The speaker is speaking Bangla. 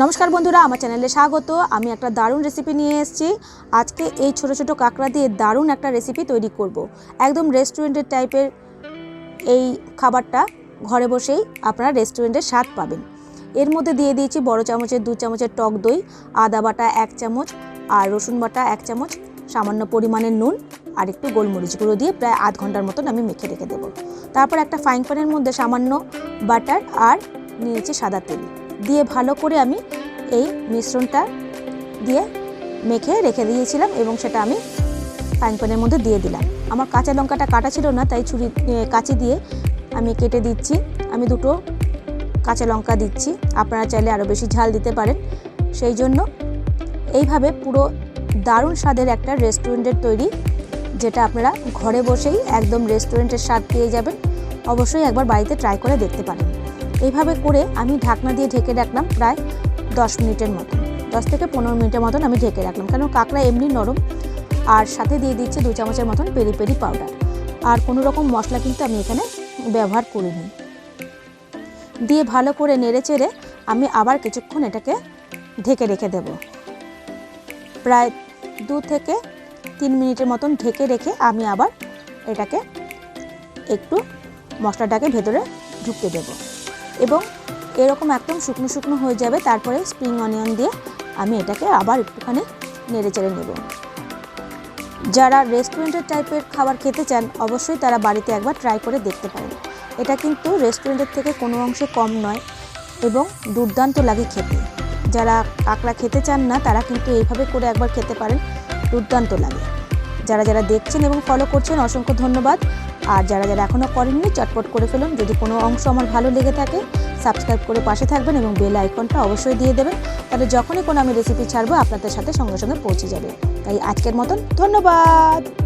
নমস্কার বন্ধুরা, আমার চ্যানেলে স্বাগত। আমি একটা দারুণ রেসিপি নিয়ে এসেছি। আজকে এই ছোট ছোট কাঁকড়া দিয়ে দারুণ একটা রেসিপি তৈরি করব। একদম রেস্টুরেন্টের টাইপের এই খাবারটা ঘরে বসেই আপনারা রেস্টুরেন্টের স্বাদ পাবেন। এর মধ্যে দিয়ে দিয়েছি বড় চামচের, দু চামচের টক দই, আদা বাটা এক চামচ আর রসুন বাটা এক চামচ, সামান্য পরিমাণের নুন আর একটু গোলমরিচ গুঁড়ো দিয়ে প্রায় আধ ঘণ্টার মতন আমি মেখে রেখে দেবো। তারপর একটা ফ্রাইং প্যানের মধ্যে সামান্য বাটার আর নিয়েছি সাদা তেল। দিয়ে ভালো করে আমি এই মিশ্রণটা দিয়ে মেখে রেখে দিয়েছিলাম এবং সেটা আমি ফ্রাইং প্যানের মধ্যে দিয়ে দিলাম। আমার কাঁচা লঙ্কাটা কাটা ছিল না, তাই ছুরি কাঁচি দিয়ে আমি কেটে দিচ্ছি। আমি দুটো কাঁচা লঙ্কা দিচ্ছি। আপনারা চাইলে আরও বেশি ঝাল দিতে পারেন। সেই জন্য এইভাবে পুরো দারুণ স্বাদের একটা রেস্টুরেন্টের তৈরি, যেটা আপনারা ঘরে বসেই একদম রেস্টুরেন্টের স্বাদ পেয়ে যাবেন। অবশ্যই একবার বাড়িতে ট্রাই করে দেখতে পারেন। এইভাবে করে আমি ঢাকনা দিয়ে ঢেকে রাখলাম প্রায় দশ মিনিটের মতো দশ থেকে পনেরো মিনিটের মতন আমি ঢেকে রাখলাম। কারণ কাঁকড়া এমনি নরম, আর সাথে দিয়ে দিচ্ছি দু চামচের মতন পেরি পেরি পাউডার। আর কোনো রকম মশলা কিন্তু আমি এখানে ব্যবহার করিনি। দিয়ে ভালো করে নেড়ে চেড়ে আমি আবার কিছুক্ষণ এটাকে ঢেকে রেখে দেব। প্রায় দু থেকে তিন মিনিটের মতন ঢেকে রেখে আমি আবার এটাকে একটু মশলাটাকে ভেতরে ঢুকতে দেব। এবং এরকম একদম শুকনো শুকনো হয়ে যাবে। তারপরে স্প্রিং অনিয়ন দিয়ে আমি এটাকে আবার একটুখানি নেড়ে চেড়ে নেব। যারা রেস্টুরেন্টের টাইপের খাবার খেতে চান, অবশ্যই তারা বাড়িতে একবার ট্রাই করে দেখতে পারেন। এটা কিন্তু রেস্টুরেন্টের থেকে কোনো অংশে কম নয় এবং দুর্দান্ত লাগে খেতে। যারা কাঁকড়া খেতে চান না, তারা কিন্তু এইভাবে করে একবার খেতে পারেন। দুর্দান্ত লাগে। যারা যারা দেখছেন এবং ফলো করছেন, অসংখ্য ধন্যবাদ। আর যারা যারা এখনও করেননি, চটপট করে ফেলুন। যদি কোনো অংশ আমার ভালো লেগে থাকে সাবস্ক্রাইব করে পাশে থাকবেন এবং বেল আইকনটা অবশ্যই দিয়ে দেবেন। তাহলে যখনই কোনো আমি রেসিপি ছাড়বো, আপনাদের সাথে সঙ্গে সঙ্গে পৌঁছে যাবে। তাই আজকের মতন ধন্যবাদ।